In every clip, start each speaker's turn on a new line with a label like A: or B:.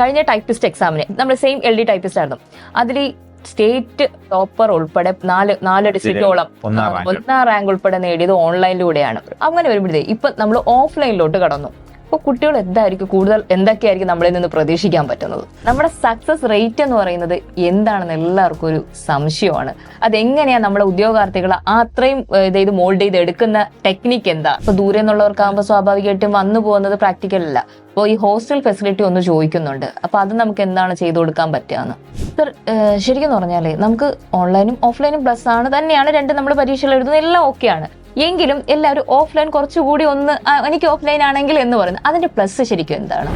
A: കഴിഞ്ഞ ടൈപ്പിസ്റ്റ് എക്സാമിന് നമ്മൾ സെയിം എൽ ഡി ടൈപ്പിസ്റ്റ് ആയിരുന്നു. അതിൽ സ്റ്റേറ്റ് ടോപ്പർ ഉൾപ്പെടെ നാല് നാല് ഡിസ്ട്രിക്റ്റോളം
B: ഒന്നാം റാങ്ക്
A: ഉൾപ്പെടെ നേടിയത് ഓൺലൈനിലൂടെയാണ് അങ്ങനെ വരുമ്പോഴത്തേ ഇപ്പൊ നമ്മൾ ഓഫ്ലൈനിലോട്ട് കടന്നു. അപ്പൊ കുട്ടികൾ എന്തായിരിക്കും? കൂടുതൽ എന്തൊക്കെയായിരിക്കും നമ്മളിൽ നിന്ന് പ്രതീക്ഷിക്കാൻ പറ്റുന്നത്? നമ്മുടെ സക്സസ് റേറ്റ് എന്ന് പറയുന്നത് എന്താണെന്ന് എല്ലാവർക്കും ഒരു സംശയമാണ്. അതെങ്ങനെയാ നമ്മുടെ ഉദ്യോഗാർത്ഥികൾ അത്രയും ഇതായത് ഇത് ഇത് മോൾഡ് ചെയ്ത് എടുക്കുന്ന ടെക്നിക്ക് എന്താ? ഇപ്പൊ ദൂരെ നിന്നുള്ളവർക്കാകുമ്പോൾ സ്വാഭാവികമായിട്ടും വന്നു പോകുന്നത് പ്രാക്ടിക്കൽ അല്ല. അപ്പോൾ ഈ ഹോസ്റ്റൽ ഫെസിലിറ്റി ഒന്ന് ചോദിക്കുന്നുണ്ട്. അപ്പോൾ അത് നമുക്ക് എന്താണ് ചെയ്തു കൊടുക്കാൻ പറ്റുകയെന്ന്? സർ ശരിക്കും പറഞ്ഞാൽ നമുക്ക് ഓൺലൈനും ഓഫ്ലൈനും പ്ലസ് ആണ്. തന്നെയാണ് രണ്ട് നമ്മൾ പരീക്ഷകൾ എഴുതുന്നത്. എല്ലാം ഓക്കെയാണ് എങ്കിലും എല്ലാവരും ഓഫ്ലൈൻ കുറച്ചുകൂടി ഒന്ന് എനിക്ക് ഓഫ്ലൈൻ ആണെങ്കിൽ എന്ന് പറയുന്നത് അതിന്റെ പ്ലസ് ശരിക്കും എന്താണ്?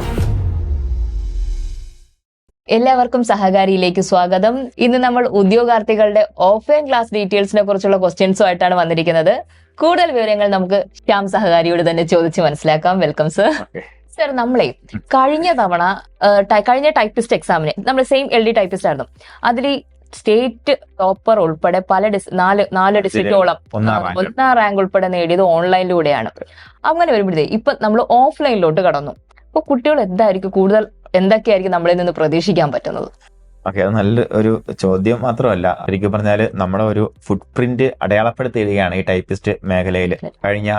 A: എല്ലാവർക്കും സഹകാരിയിലേക്ക് സ്വാഗതം. ഇന്ന് നമ്മൾ ഉദ്യോഗാർത്ഥികളുടെ ഓഫ്ലൈൻ ക്ലാസ് ഡീറ്റെയിൽസിനെ കുറിച്ചുള്ള ക്വസ്റ്റ്യൻസുമായിട്ടാണ് വന്നിരിക്കുന്നത്. കൂടുതൽ വിവരങ്ങൾ നമുക്ക് ശ്യാം സഹകാരിയോട് തന്നെ ചോദിച്ച് മനസ്സിലാക്കാം. വെൽക്കം സർ സർ നമ്മളെ കഴിഞ്ഞ തവണ കഴിഞ്ഞ ടൈപ്പിസ്റ്റ് എക്സാമിന് നമ്മൾ സെയിം എൽ ഡി ടൈപ്പിസ്റ്റ് ആയിരുന്നു. അതിൽ സ്റ്റേറ്റ് ടോപ്പർ ഉൾപ്പെടെ പല ഡിസ് നാല് നാല് ഡിസ്ട്രിക്റ്റോളം
B: ഒന്നാം റാങ്ക്.
A: ഉൾപ്പെടെ നേടിയത് ഓൺലൈനിലൂടെയാണ്. അങ്ങനെ വരുമ്പോഴത്തേ ഇപ്പൊ നമ്മൾ ഓഫ്ലൈനിലോട്ട് കടന്നു. അപ്പൊ കുട്ടികൾ എന്തായിരിക്കും കൂടുതൽ എന്തൊക്കെയായിരിക്കും നമ്മളിൽ നിന്ന് പ്രതീക്ഷിക്കാൻ പറ്റുന്നത്?
B: ഓക്കെ അത് നല്ല ഒരു ചോദ്യം മാത്രമല്ല. ശരിക്കും പറഞ്ഞാൽ നമ്മുടെ ഒരു ഫുട് പ്രിന്റ് അടയാളപ്പെടുത്തിയിരിക്കുകയാണ് ഈ ടൈപ്പിസ്റ്റ് മേഖലയിൽ കഴിഞ്ഞ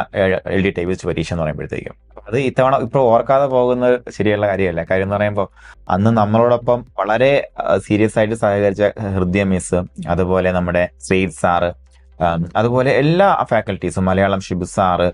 B: എൽ ഡി ടൈപ്പിസ്റ്റ് പരീക്ഷ എന്ന് പറയുമ്പോഴത്തേക്കും. അത് ഇത്തവണ ഇപ്പോൾ ഓർക്കാതെ പോകുന്ന ശരിയുള്ള കാര്യമല്ല. കാര്യം എന്ന് പറയുമ്പോൾ അന്ന് നമ്മളോടൊപ്പം വളരെ സീരിയസ് ആയിട്ട് സഹകരിച്ച ഹൃദയ മിസ് അതുപോലെ നമ്മുടെ ശ്രീത് സാറ് അതുപോലെ എല്ലാ ഫാക്കൽറ്റീസും മലയാളം ഷിബു സാറ്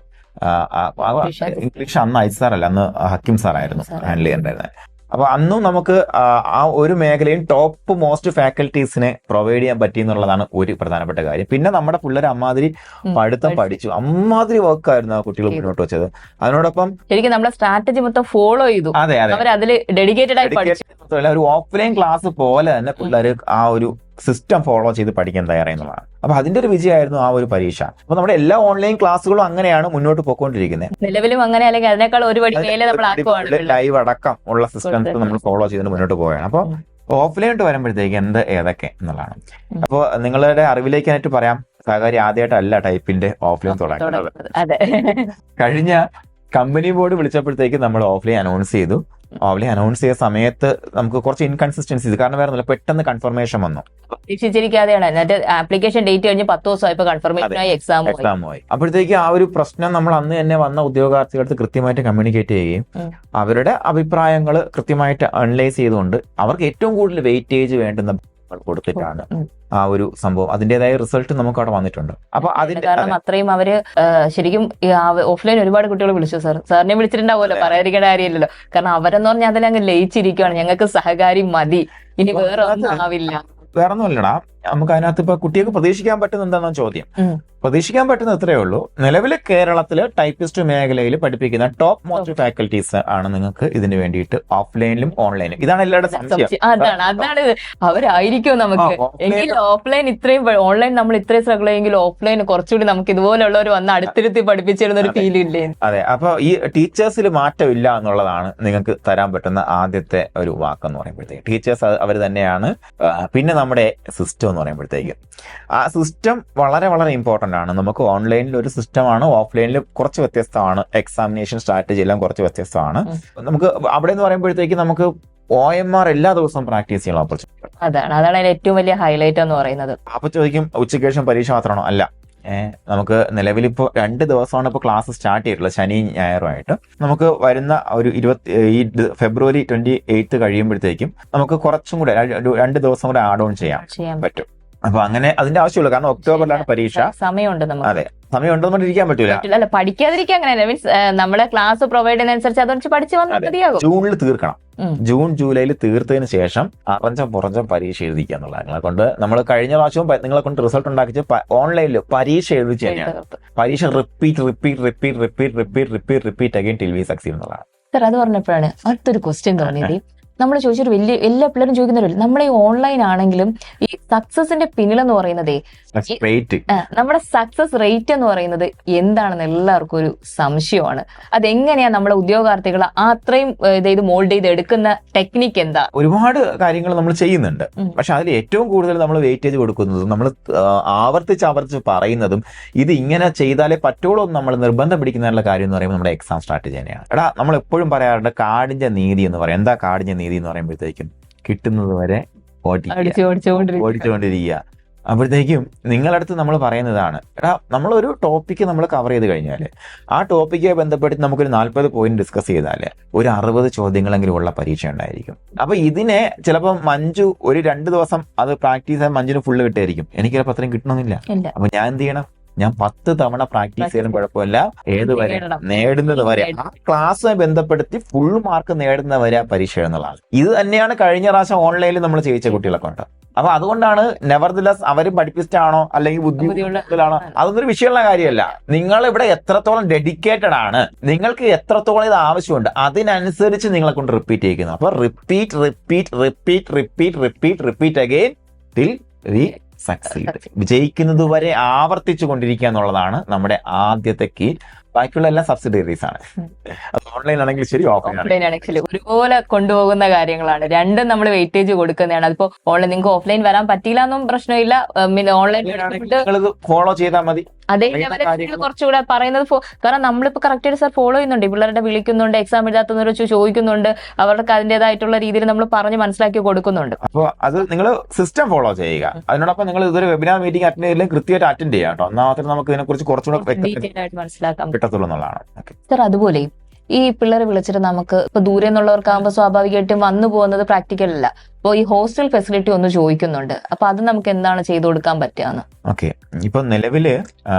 B: ഇംഗ്ലീഷ് അന്ന് ഐസ് സാറല്ല അന്ന് ഹക്കിം സാറായിരുന്നു
A: സാറ്.
B: ഹാൻഡിൽ ചെയ്തിട്ടുണ്ടായിരുന്നത്. അപ്പൊ അന്നും നമുക്ക് ആ, ഒരു മേഖലയിൽ ടോപ്പ് മോസ്റ്റ് ഫാക്കൽറ്റീസിനെ പ്രൊവൈഡ് ചെയ്യാൻ പറ്റി എന്നുള്ളതാണ് ഒരു പ്രധാനപ്പെട്ട കാര്യം. പിന്നെ നമ്മുടെ പിള്ളേർ അമ്മാതിരി പഠിത്തം പഠിച്ചു. അമ്മാതിരി വർക്കായിരുന്നു ആ കുട്ടികൾ മുന്നോട്ട് വെച്ചത്. അതിനോടൊപ്പം
A: ശരിക്കും നമ്മുടെ സ്ട്രാറ്റജി മൊത്തം ഫോളോ ചെയ്തു.
B: അതെ അതെ.
A: അതിൽ ഡെഡിക്കേറ്റഡ് ആയി പഠിച്ചു.
B: ഒരു ഓഫ്ലൈൻ ക്ലാസ് പോലെ തന്നെ പിള്ളേർ ആ ഒരു സിസ്റ്റം ഫോളോ ചെയ്ത് പഠിക്കാൻ തയ്യാറായെന്നുള്ളതാണ് അപ്പൊ അതിന്റെ ഒരു വിജയമായിരുന്നു ആ ഒരു പരീക്ഷ. അപ്പൊ നമ്മുടെ എല്ലാ ഓൺലൈൻ ക്ലാസ്സുകളും അങ്ങനെയാണ് മുന്നോട്ട് പോയിക്കൊണ്ടിരിക്കുന്നത്.
A: നിലവിലും അങ്ങനെ അല്ലെങ്കിൽ അതിനേക്കാൾ ഒരു പടി മേലെ നമ്മൾ ആക്കുവാണ്
B: ലൈവ് അടക്കം ഉള്ള സിസ്റ്റംസ് നമ്മൾ ഫോളോ ചെയ്തുകൊണ്ട് മുന്നോട്ട് പോവുകയാണ്. അപ്പോൾ
A: ഓഫ്ലൈനായിട്ട്
B: ഓഫ്ലൈൻ വരുമ്പോഴത്തേക്ക് എന്ത് ഏതൊക്കെ എന്നുള്ളതാണ്.
A: അപ്പൊ
B: അപ്പോൾ നിങ്ങളുടെ എന്നിട്ട് പറയാം. സഹകാരി ആദ്യമായിട്ടല്ല ടൈപ്പിന്റെ ഓഫ്ലൈൻ തുടങ്ങുന്നത്. കഴിഞ്ഞ കമ്പനി ബോർഡ് വിളിച്ചപ്പോഴത്തേക്ക് നമ്മൾ ഓഫ്ലൈൻ അനൗൺസ് ചെയ്തു. ഓഫ്ലൈൻ അനൗൺസ് ചെയ്ത സമയത്ത് നമുക്ക് കുറച്ച് ഇൻകൺസിസ്റ്റൻസി കാരണം വേറെ പെട്ടെന്ന് കൺഫർമേഷൻ വന്നു.
A: പ്രതീക്ഷിച്ചിരിക്കാതെയാണ് എന്നിട്ട് ആപ്ലിക്കേഷൻ ഡേറ്റ് കഴിഞ്ഞ് പത്ത് ദിവസമായപ്പോ കൺഫർമേഷൻ ആയി എക്സാം
B: എക്സാം ആയി. അപ്പോഴത്തേക്ക് ആ ഒരു പ്രശ്നം നമ്മൾ അന്ന് തന്നെ വന്ന ഉദ്യോഗാർത്ഥികൾക്ക് കൃത്യമായിട്ട് കമ്മ്യൂണിക്കേറ്റ് ചെയ്യുകയും അവരുടെ അഭിപ്രായങ്ങൾ കൃത്യമായിട്ട് അനലൈസ് ചെയ്തുകൊണ്ട് അവർക്ക് ഏറ്റവും കൂടുതൽ വെയിറ്റേജ് വേണ്ടുന്ന കൊടുത്തിട്ടാണ്. ആ ഒരു സംഭവം. അതിന്റേതായ റിസൾട്ട് നമുക്ക് അവിടെ വന്നിട്ടുണ്ട്. അപ്പൊ അതിന്റെ
A: കാരണം അത്രയും അവർ ശരിക്കും ഓഫ്ലൈൻ ഒരുപാട് കുട്ടികൾ വിളിച്ചു സാർ. സാറിനെ വിളിച്ചിട്ടുണ്ടാവുമല്ലോ പറയാതിരിക്കേണ്ട കാര്യമില്ലല്ലോ. കാരണം അവരെന്ന് പറഞ്ഞാൽ അതിലങ്ങ് ലയിച്ചിരിക്കുകയാണ് ഞങ്ങൾക്ക് സഹകാരി മതി. ഇനി വേറെ ഒന്നും ആവില്ല.
B: വേറെ ഒന്നുമല്ലടാ നമുക്ക് അതിനകത്ത് ഇപ്പൊ കുട്ടികൾക്ക് പ്രതീക്ഷിക്കാൻ പറ്റുന്ന എന്താണെന്ന ചോദ്യം. പ്രതീക്ഷിക്കാൻ പറ്റുന്ന ഇത്രയേ ഉള്ളൂ. നിലവിൽ കേരളത്തിൽ ടൈപ്പിസ്റ്റ് മേഖലയിൽ പഠിപ്പിക്കുന്ന ടോപ്പ് മോസ്റ്റ് ഫാക്കൽറ്റീസ് ആണ് നിങ്ങൾക്ക് ഇതിന് വേണ്ടിയിട്ട് ഓഫ്ലൈനിലും ഓൺലൈനിലും. ഇതാണ് എല്ലാവരുടെ സംശയം.
A: അതാണ്. അതാണ്. അവരായിരിക്കും നമുക്ക്. എങ്കിൽ ഓഫ്ലൈൻ ഇത്രയും ഓൺലൈൻ നമ്മൾ ഇത്രയും സ്ട്രഗിൾ ചെയ്യെങ്കിൽ ഓഫ്ലൈൻ കുറച്ചുകൂടി നമുക്ക് ഇതുപോലുള്ളവർ വന്ന് അടുത്തിരുത്തി പഠിപ്പിച്ചിരുന്ന ഒരു ഫീൽ ഇല്ലേ?
B: അതെ. അപ്പൊ ഈ ടീച്ചേഴ്സിൽ മാറ്റമില്ല എന്നുള്ളതാണ് നിങ്ങൾക്ക് തരാൻ പറ്റുന്ന ആദ്യത്തെ ഒരു വാക്കെന്ന് പറയുമ്പോഴത്തേക്ക്. ടീച്ചേഴ്സ് അവർ തന്നെയാണ്. പിന്നെ നമ്മുടെ സിസ്റ്റം എന്ന് പറയുമ്പോഴത്തേക്ക്. ആ സിസ്റ്റം വളരെ വളരെ ഇമ്പോർട്ടന്റ് ആണ്. നമുക്ക് ഓൺലൈനിൽ ഒരു സിസ്റ്റമാണ് ഓഫ്ലൈനിൽ കുറച്ച് വ്യത്യസ്തമാണ്. എക്സാമിനേഷൻ സ്ട്രാറ്റജി എല്ലാം കുറച്ച് വ്യത്യസ്തമാണ്. നമുക്ക് അവിടെ എന്ന് പറയുമ്പോഴത്തേക്ക് നമുക്ക് ഒ എം ആർ എല്ലാ ദിവസവും പ്രാക്ടീസ് ചെയ്യാനുള്ള ഓപ്പർച്യൂണിറ്റി
A: അതാണ്. അതാണ് ഏറ്റവും വലിയ ഹൈലൈറ്റ് എന്ന് പറയുന്നത്.
B: അപ്പൊ ചോദിക്കും ഉച്ചയ്ക്ക് ശേഷം പരീക്ഷ മാത്രമാണോ? അല്ല. നമുക്ക് നിലവിൽ ഇപ്പോൾ രണ്ട് ദിവസമാണ് ഇപ്പോൾ ക്ലാസ് സ്റ്റാർട്ട് ചെയ്തിട്ടുള്ളത്. ശനി ഞായറുമായിട്ട്. നമുക്ക് വരുന്ന ഒരു ഇരുപത്തി ഈ ഫെബ്രുവരി ട്വന്റി എയ്ത്ത് കഴിയുമ്പോഴത്തേക്കും നമുക്ക് കുറച്ചും കൂടെ രണ്ട് ദിവസം കൂടെ ആഡ് ഓൺ ചെയ്യാൻ പറ്റും. അപ്പൊ അങ്ങനെ അതിന്റെ ആവശ്യമുള്ളൂ കാരണം ഒക്ടോബറിലാണ് പരീക്ഷ.
A: സമയമുണ്ട് നമുക്ക്.
B: അതെ. സമയം ഉണ്ടെന്ന് ഇരിക്കാൻ പറ്റൂല.
A: അല്ല പഠിക്കാതിരിക്കാൻ അങ്ങനെ മീൻസ് നമ്മളെ ക്ലാസ് പ്രൊവൈഡ് ചെയ്യുന്നതനുസരിച്ച് അതനുസരിച്ച് പഠിച്ചു വന്നാൽ. മതിയാകും
B: ജൂണിൽ തീർക്കണം. ജൂൺ ജൂലൈയിൽ തീർത്തതിന് ശേഷം അറഞ്ചം പുറഞ്ചം പരീക്ഷ എഴുതിക്കുക എന്നുള്ളത് നിങ്ങളെ കൊണ്ട് നമ്മൾ കഴിഞ്ഞ പ്രാവശ്യവും നിങ്ങളെ കൊണ്ട് റിസൾട്ട് ഉണ്ടാക്കിച്ച് ഓൺലൈനിൽ പരീക്ഷ എഴുതിച്ച് തന്നെയാണ്. പരീക്ഷ repeat repeat repeat repeat repeat repeat repeat again till we succeed എന്നുള്ളതാണ്.
A: സർ അത് പറഞ്ഞപ്പോഴാണ് അടുത്തൊരു ക്വസ്റ്റ്യൻ തോന്നിയത്. നമ്മൾ ചോദിച്ചൊരു വലിയ എല്ലാ പിള്ളേരും ചോദിക്കുന്നവരും നമ്മളെ ഓൺലൈൻ ആണെങ്കിലും ഈ സക്സസിന്റെ പിന്നിലെന്ന് പറയുന്നതേ ആ, നമ്മുടെ സക്സസ് റേറ്റ് എന്ന് പറയുന്നത് എന്താണെന്ന് എല്ലാവർക്കും ഒരു സംശയമാണ്. അതെങ്ങനെയാ നമ്മുടെ ഉദ്യോഗാർത്ഥികൾ ആ അത്രയും ഇതായത് ഇത് ഇത് മോൾഡ് ചെയ്ത് എടുക്കുന്ന ടെക്നിക്ക് എന്താ?
B: ഒരുപാട് കാര്യങ്ങൾ നമ്മൾ ചെയ്യുന്നുണ്ട്. പക്ഷെ അതിൽ ഏറ്റവും കൂടുതൽ നമ്മൾ വെയിറ്റേജ് കൊടുക്കുന്നതും നമ്മൾ ആവർത്തിച്ച് ആവർത്തിച്ച് പറയുന്നതും ഇത് ഇങ്ങനെ ചെയ്താലേ പറ്റുള്ളൂ നമ്മൾ നിർബന്ധം പിടിക്കുന്നതിനുള്ള കാര്യം എന്ന് പറയുമ്പോൾ നമ്മുടെ എക്സാം സ്ട്രാറ്റജി തന്നെയാണ് എടാ നമ്മൾ എപ്പോഴും പറയാറുണ്ട് കാടിന്റെ നീതി എന്ന് പറയും. എന്താ കാടിന്റെ നീതി എന്ന് പറയുമ്പോഴത്തേക്കും കിട്ടുന്നത് വരെ ഓടിച്ചുകൊണ്ടിരിക്കുക. അപ്പോഴത്തേക്കും നിങ്ങളടുത്ത് നമ്മൾ പറയുന്നതാണ് എടാ നമ്മളൊരു ടോപ്പിക്ക് നമ്മൾ കവർ ചെയ്ത് കഴിഞ്ഞാൽ ആ ടോപ്പിക്കുമായി ബന്ധപ്പെട്ട് നമുക്കൊരു നാൽപ്പത് പോയിന്റ് ഡിസ്കസ് ചെയ്താൽ ഒരു അറുപത് ചോദ്യങ്ങളെങ്കിലും ഉള്ള പരീക്ഷ ഉണ്ടായിരിക്കും. അപ്പോൾ ഇതിനെ ചിലപ്പോൾ മഞ്ജു ഒരു രണ്ട് ദിവസം അത് പ്രാക്ടീസ് ആയി മഞ്ജുന് ഫുള്ള് കിട്ടായിരിക്കും. എനിക്ക് ചിലപ്പോൾ അത്രയും കിട്ടണമെന്നില്ല അപ്പോൾ ഞാൻ എന്ത് ചെയ്യണം? ഞാൻ പത്ത് തവണ പ്രാക്ടീസ് ചെയ്യലും കുഴപ്പമില്ല. ഏത് വരെ? നേടുന്നത് വരെ. ആ ക്ലാസ്സുമായി ബന്ധപ്പെടുത്തി ഫുൾ മാർക്ക് നേടുന്ന വരെ പരീക്ഷ എഴുതുന്നതാണ് ഇത് തന്നെയാണ് കഴിഞ്ഞ പ്രാവശ്യം ഓൺലൈനിൽ നമ്മൾ ചെയ്യിച്ച കുട്ടികളൊക്കെ ഉണ്ട്. അപ്പൊ അതുകൊണ്ടാണ് നെവർ ദിലസ് അവരും പഠിപ്പിസ്റ്റാണോ അല്ലെങ്കിൽ ബുദ്ധി അതൊന്നൊരു വിഷയമുള്ള കാര്യമല്ല. നിങ്ങൾ ഇവിടെ എത്രത്തോളം ഡെഡിക്കേറ്റഡ് ആണ് നിങ്ങൾക്ക് എത്രത്തോളം ഇത് ആവശ്യമുണ്ട് അതിനനുസരിച്ച് നിങ്ങളെ കൊണ്ട് റിപ്പീറ്റ് ചെയ്യിക്കുന്നു. അപ്പൊ repeat repeat repeat repeat repeat repeat again till we succeed വിജയിക്കുന്നത് വരെ ആവർത്തിച്ചു കൊണ്ടിരിക്കുക എന്നുള്ളതാണ് നമ്മുടെ ആദ്യത്തെ കീ ബാക്കിയുള്ള എല്ലാം സബ്സിഡറീസ് ആണ്. അത് ഓൺലൈൻ ആണെങ്കിൽ ശരി ഓഫ്ലൈൻ ആണെങ്കിൽ
A: ഒരുപോലെ കൊണ്ടുപോകുന്ന കാര്യങ്ങളാണ്. രണ്ടും നമ്മൾ വെയിറ്റേജ് കൊടുക്കുന്നതാണ്. അതിപ്പോ ഓൺലൈൻ നിങ്ങൾക്ക് ഓഫ്ലൈൻ വരാൻ പറ്റിയില്ല എന്നും പ്രശ്നമില്ല. ഓൺലൈൻ
B: ഫോളോ ചെയ്താൽ മതി. കാര്യങ്ങൾ-
A: കുറച്ചുകൂടെ പറയുന്നത് കാരണം നമ്മളിപ്പോ കറക്റ്റ് ആയിട്ട് സാർ ഫോളോ ചെയ്യുന്നുണ്ട്. പിള്ളേരുടെ വിളിക്കുന്നുണ്ട് എക്സാം എഴുതാത്തവരെ ചോദിക്കുന്നുണ്ട് അവർക്ക് അതിന്റേതായിട്ടുള്ള രീതിയിൽ നമ്മൾ പറഞ്ഞ് മനസ്സിലാക്കി കൊടുക്കുന്നുണ്ട്.
B: അപ്പോൾ അത് നിങ്ങൾ സിസ്റ്റം ഫോളോ ചെയ്യുക. അതിനോടൊപ്പം നിങ്ങൾ ഇതൊരു വെബിനാർ മീറ്റിംഗ് അറ്റൻഡ് ചെയ്തില്ലെങ്കിൽ കൃത്യമായിട്ട് അറ്റൻഡ് ചെയ്യാം കേട്ടോ. എന്നാൽ മാത്രമേ നമുക്ക് ഇതിനെക്കുറിച്ച് കുറച്ചുകൂടെ
A: മനസ്സിലാക്കാൻ
B: കിട്ടത്തുള്ളൂ എന്നുള്ളതാണ്.
A: സാർ അതുപോലെ ഈ പിള്ളേരെ വിളിച്ചിട്ട് നമുക്ക് ഇപ്പൊ ദൂരെ നിന്നുള്ളവർക്കാകുമ്പോൾ സ്വാഭാവികമായിട്ടും വന്നു പോകുന്നത് പ്രാക്ടിക്കൽ അല്ല. അപ്പോൾ ഈ ഹോസ്റ്റൽ ഫെസിലിറ്റി ഒന്ന് ചോദിക്കുന്നുണ്ട്. അപ്പൊ അത് നമുക്ക് എന്താണ് ചെയ്തു കൊടുക്കാൻ പറ്റുകയെന്ന്
B: ഓക്കെ ഇപ്പൊ നിലവിൽ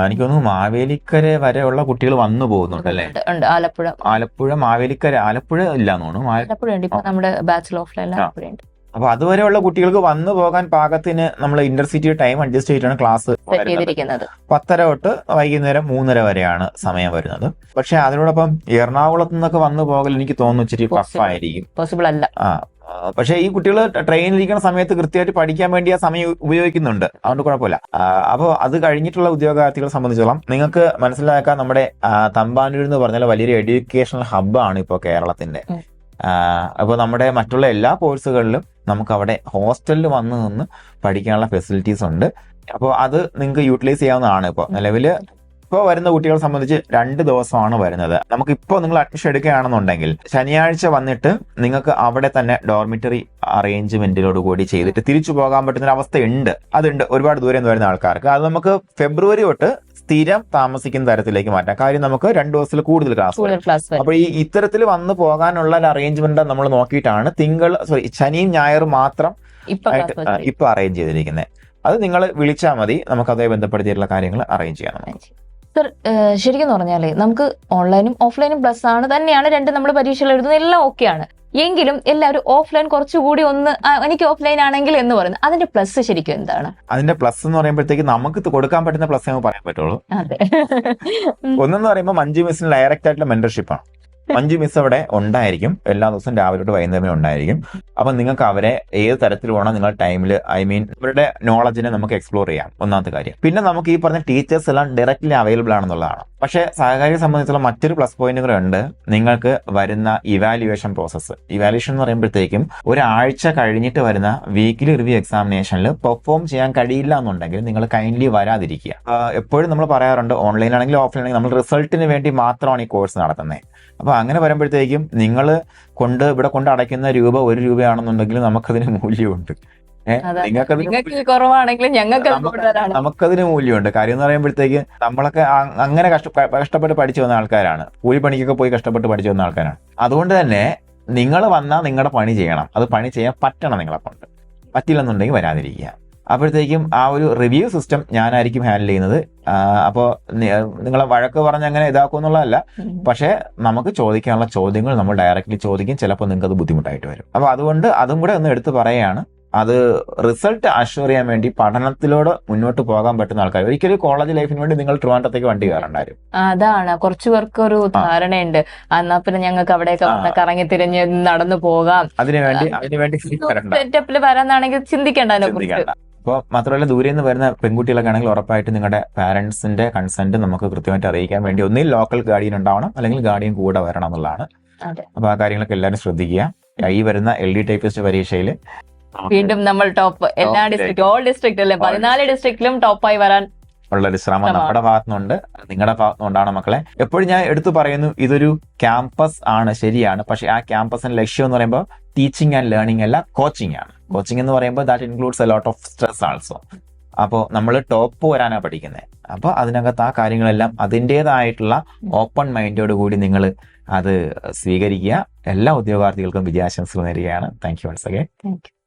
B: എനിക്ക് തോന്നുന്നു മാവേലിക്കര വരെയുള്ള കുട്ടികൾ വന്നു പോകുന്നുണ്ട് അല്ലേ?
A: ഉണ്ട്, ആലപ്പുഴ.
B: ആലപ്പുഴ മാവേലിക്കര ആലപ്പുഴ ഇല്ല തോന്നുന്നു.
A: ആലപ്പുഴ ഉണ്ട് ഇപ്പൊ നമ്മുടെ ബാച്ചിലർ ഓഫ്ലൈൻ ആലപ്പുഴ ഉണ്ട്
B: അപ്പൊ അതുവരെയുള്ള കുട്ടികൾക്ക് വന്നു പോകാൻ പാകത്തിന് നമ്മൾ ഇന്റർസിറ്റി ടൈം അഡ്ജസ്റ്റ് ചെയ്തിട്ടാണ് ക്ലാസ് പത്തര തൊട്ട് വൈകുന്നേരം മൂന്നര വരെയാണ് സമയം വരുന്നത്. പക്ഷെ അതിനോടൊപ്പം എറണാകുളത്ത് നിന്നൊക്കെ വന്നു പോകൽ എനിക്ക് തോന്നുന്നു ഇച്ചിരി. ടഫായിരിക്കും.
A: പോസിബിൾ അല്ല.
B: ആ പക്ഷെ ഈ കുട്ടികൾ ട്രെയിനിലിരിക്കുന്ന സമയത്ത് കൃത്യമായിട്ട് പഠിക്കാൻ വേണ്ടി ആ സമയം ഉപയോഗിക്കുന്നുണ്ട്. അതുകൊണ്ട് കുഴപ്പമില്ല. അപ്പോൾ അത് കഴിഞ്ഞിട്ടുള്ള ഉദ്യോഗാർത്ഥികളെ സംബന്ധിച്ചോളം നിങ്ങൾക്ക് മനസ്സിലാക്കാൻ നമ്മുടെ തമ്പാനൂർ എന്ന് പറഞ്ഞാൽ വലിയൊരു എഡ്യൂക്കേഷണൽ ഹബ്ബാണ് ഇപ്പോൾ കേരളത്തിന്റെ. അപ്പോൾ നമ്മുടെ മറ്റുള്ള എല്ലാ കോഴ്സുകളിലും നമുക്ക് അവിടെ ഹോസ്റ്റലിൽ വന്ന് നിന്ന് പഠിക്കാനുള്ള ഫെസിലിറ്റീസ് ഉണ്ട്. അപ്പോൾ അത് നിങ്ങൾക്ക് യൂട്ടിലൈസ് ചെയ്യാവുന്നതാണ് ഇപ്പോൾ നിലവിൽ ഇപ്പോൾ വരുന്ന കുട്ടികളെ സംബന്ധിച്ച് രണ്ട് ദിവസമാണ് വരുന്നത്. നമുക്ക് ഇപ്പോൾ നിങ്ങൾ അഡ്മിഷൻ എടുക്കുകയാണെന്നുണ്ടെങ്കിൽ ശനിയാഴ്ച വന്നിട്ട് നിങ്ങൾക്ക് അവിടെ തന്നെ ഡോർമിറ്ററി അറേഞ്ച്മെന്റിനോട് കൂടി ചെയ്തിട്ട് തിരിച്ചു പോകാൻ പറ്റുന്ന അവസ്ഥയുണ്ട് അതുണ്ട്. ഒരുപാട് ദൂരം വരുന്ന ആൾക്കാർക്ക്. അത് നമുക്ക് ഫെബ്രുവരി തൊട്ട് സ്ഥിരം താമസിക്കുന്ന തരത്തിലേക്ക് മാറ്റാം. കാര്യം നമുക്ക് രണ്ട് ദിവസത്തിൽ കൂടുതൽ ക്ലാസ്
A: അപ്പോൾ
B: അപ്പൊ ഈ ഇത്തരത്തിൽ വന്നു പോകാനുള്ള ഒരു അറേഞ്ച്മെന്റ് നമ്മൾ നോക്കിയിട്ടാണ് തിങ്കൾ സോറി ശനിയും ഞായറും മാത്രം
A: ഇപ്പൊ
B: അറേഞ്ച് ചെയ്തിരിക്കുന്നത്. അത് നിങ്ങൾ വിളിച്ചാൽ മതി. നമുക്ക് അതേ ബന്ധപ്പെടുത്തിയിട്ടുള്ള കാര്യങ്ങൾ അറേഞ്ച് ചെയ്യാം നമുക്ക്.
A: സർ ശരിക്കും പറഞ്ഞാലേ നമുക്ക് ഓൺലൈനും ഓഫ്ലൈനും പ്ലസ് ആണ്. തന്നെയാണ് രണ്ട് നമ്മൾ പരീക്ഷകൾ എഴുതുന്നത്. എല്ലാം ഓക്കെയാണ് എങ്കിലും എല്ലാവരും ഓഫ്ലൈൻ കുറച്ചുകൂടി ഒന്ന് എനിക്ക് ഓഫ്ലൈൻ ആണെങ്കിൽ എന്ന് പറയുന്നത്. അതിന്റെ പ്ലസ് ശരിക്കും എന്താണ്?
B: അതിന്റെ പ്ലസ് എന്ന് പറയുമ്പോഴത്തേക്ക് നമുക്ക് കൊടുക്കാൻ പറ്റുന്ന പ്ലസ് പറയാൻ പറ്റുള്ളൂ. ഒന്നെന്ന് പറയുമ്പോൾ മഞ്ജു മിസ്സിന് ഡയറക്റ്റ് ആയിട്ടുള്ള മെന്റർഷിപ്പാണ് മഞ്ജു മിസ് അവിടെ ഉണ്ടായിരിക്കും. എല്ലാ ദിവസവും രാവിലെ തൊട്ട് വൈകുന്നേരമേ ഉണ്ടായിരിക്കും. അപ്പൊ നിങ്ങൾക്ക് അവരെ ഏത് തരത്തിൽ വേണം നിങ്ങൾ ടൈമിൽ ഐ മീൻ അവരുടെ നോളജിനെ നമുക്ക് എക്സ്പ്ലോർ ചെയ്യാം. ഒന്നാമത്തെ കാര്യം. പിന്നെ നമുക്ക് ഈ പറഞ്ഞ ടീച്ചേഴ്സ് എല്ലാം ഡയറക്റ്റ്ലി അവൈലബിൾ ആണെന്നുള്ളതാണ്. പക്ഷേ സഹകാരിയെ സംബന്ധിച്ചുള്ള മറ്റൊരു പ്ലസ് പോയിന്റുകൾ ഉണ്ട്. നിങ്ങൾക്ക് വരുന്ന ഇവാലുവേഷൻ പ്രോസസ്സ് ഇവാലുവേഷൻ എന്ന് പറയുമ്പോഴത്തേക്കും ഒരാഴ്ച കഴിഞ്ഞിട്ട് വരുന്ന വീക്കിലി റിവ്യൂ എക്സാമിനേഷനിൽ പെർഫോം ചെയ്യാൻ കഴിയില്ല എന്നുണ്ടെങ്കിൽ നിങ്ങൾ കൈൻഡ്ലി വരാതിരിക്കുക. എപ്പോഴും നമ്മൾ പറയാറുണ്ട് ഓൺലൈൻ ആണെങ്കിലും ഓഫ്ലൈൻ ആണെങ്കിലും നമ്മൾ റിസൾട്ടിന് വേണ്ടി മാത്രമാണ് ഈ കോഴ്സ് നടത്തുന്നത് അപ്പൊ അങ്ങനെ വരുമ്പോഴത്തേക്കും നിങ്ങൾ കൊണ്ട് ഇവിടെ കൊണ്ട് അടയ്ക്കുന്ന രൂപ ഒരു രൂപയാണെന്നുണ്ടെങ്കിൽ നമുക്കതിന് മൂല്യമുണ്ട്. നമുക്കതിന് മൂല്യമുണ്ട്. കാര്യം എന്ന് പറയുമ്പോഴത്തേക്ക് നമ്മളൊക്കെ അങ്ങനെ കഷ്ടപ്പെട്ട് പഠിച്ചു വന്ന ആൾക്കാരാണ്. കൂലിപ്പണിക്കൊക്കെ പോയി കഷ്ടപ്പെട്ട് പഠിച്ചു വന്ന ആൾക്കാരാണ്. അതുകൊണ്ട് തന്നെ നിങ്ങൾ വന്നാൽ നിങ്ങളുടെ പണി ചെയ്യണം. അത് പണി ചെയ്യാൻ പറ്റണം നിങ്ങളെ കൊണ്ട്. പറ്റില്ലെന്നുണ്ടെങ്കിൽ വരാതിരിക്കുക. അപ്പോഴത്തേക്കും ആ ഒരു റിവ്യൂ സിസ്റ്റം ഞാനായിരിക്കും ഹാൻഡിൽ ചെയ്യുന്നത്. അപ്പോൾ നിങ്ങളെ വഴക്ക് പറഞ്ഞ് അങ്ങനെ ഇതാക്കും എന്നുള്ളതല്ല. പക്ഷേ നമുക്ക് ചോദിക്കാനുള്ള ചോദ്യങ്ങൾ നമ്മൾ ഡയറക്റ്റ്ലി ചോദിക്കും. ചിലപ്പോൾ നിങ്ങൾക്ക് അത് ബുദ്ധിമുട്ടായിട്ട് വരും. അപ്പോൾ അതുകൊണ്ട് അതും കൂടെ ഒന്ന് എടുത്തു പറയുകയാണ്. അത് റിസൾട്ട് അഷ്യൂർ ചെയ്യാൻ വേണ്ടി പഠനത്തിലൂടെ മുന്നോട്ട് പോകാൻ പറ്റുന്ന ആൾക്കാർ. ഒരിക്കലും കോളേജ് ലൈഫിന് വേണ്ടി നിങ്ങൾ ട്രിവാൻഡത്തേക്ക് വണ്ടി കയറണ്ടായിരുന്നു
A: അതാണ്. കുറച്ചു പേർക്ക് ഒരു ധാരണയുണ്ട്. എന്നാ പിന്നെ ഞങ്ങൾക്ക് അവിടെയൊക്കെ വന്ന് കറങ്ങി തിരിഞ്ഞ് നടന്നു പോകാം.
B: അതിനുവേണ്ടി അതിനുവേണ്ടി
A: സെറ്റപ്പിൽ വരാന്നാണെങ്കിൽ ചിന്തിക്കേണ്ട അതിനെ കുറിച്ച്
B: ചിന്തിക്കണ്ട. അപ്പോൾ മാത്രമല്ല ദൂരെ നിന്ന് വരുന്ന പെൺകുട്ടികളൊക്കെ ആണെങ്കിൽ ഉറപ്പായിട്ട് നിങ്ങളുടെ പാരന്റ്സിന്റെ കൺസെന്റ് നമുക്ക് കൃത്യമായിട്ട് അറിയിക്കാൻ വേണ്ടി ഒന്നിൽ ലോക്കൽ ഗാർഡിയൻ ഉണ്ടാവണം അല്ലെങ്കിൽ ഗാർഡിയൻ കൂടെ വരണം എന്നുള്ളതാണ്.
A: അപ്പോൾ
B: അപ്പൊ ആ കാര്യങ്ങളൊക്കെ എല്ലാവരും ശ്രദ്ധിക്കുക. ഈ വരുന്ന എൽ ഡി ടൈപ്പിസ്റ്റ് പരീക്ഷയിൽ
A: വീണ്ടും നമ്മൾ ടോപ്പ് എല്ലാ ഡിസ്ട്രിക്ട് ഓൾ ഡിസ്ട്രിക്ട്
B: അല്ലെ?
A: പതിനാല് ഡിസ്ട്രിക്റ്റിലും ടോപ്പായി വരാൻ
B: ഉള്ള ഒരു ശ്രമം
A: ശ്രമം.
B: നമ്മുടെ ഭാഗത്തുനിന്നുണ്ട്. നിങ്ങളുടെ ഭാഗത്തുനിന്നുണ്ടാണ് മക്കളെ. എപ്പോഴും ഞാൻ എടുത്തു പറയുന്നു ഇതൊരു ക്യാമ്പസ് ആണ് ശരിയാണ്. പക്ഷെ ആ ക്യാമ്പസിന്റെ ലക്ഷ്യം എന്ന് പറയുമ്പോൾ ടീച്ചിങ് ആൻഡ് ലേണിംഗ് അല്ല കോച്ചിങ് ആണ്. കോച്ചിങ് എന്ന് പറയുമ്പോൾ that includes a lot of stress also അപ്പോൾ നമ്മൾ ടോപ്പ് വരാനാണ് പഠിക്കുന്നത് അപ്പോൾ അതിനകത്ത് ആ കാര്യങ്ങളെല്ലാം അതിന്റെതായിട്ടുള്ള ഓപ്പൺ മൈൻഡോട് കൂടി നിങ്ങൾ അത് സ്വീകരിക്കുക. എല്ലാ ഉദ്യോഗാർത്ഥികൾക്കും വിജയാശംസകൾ നേരുകയാണ്. Thank you once again
A: thank you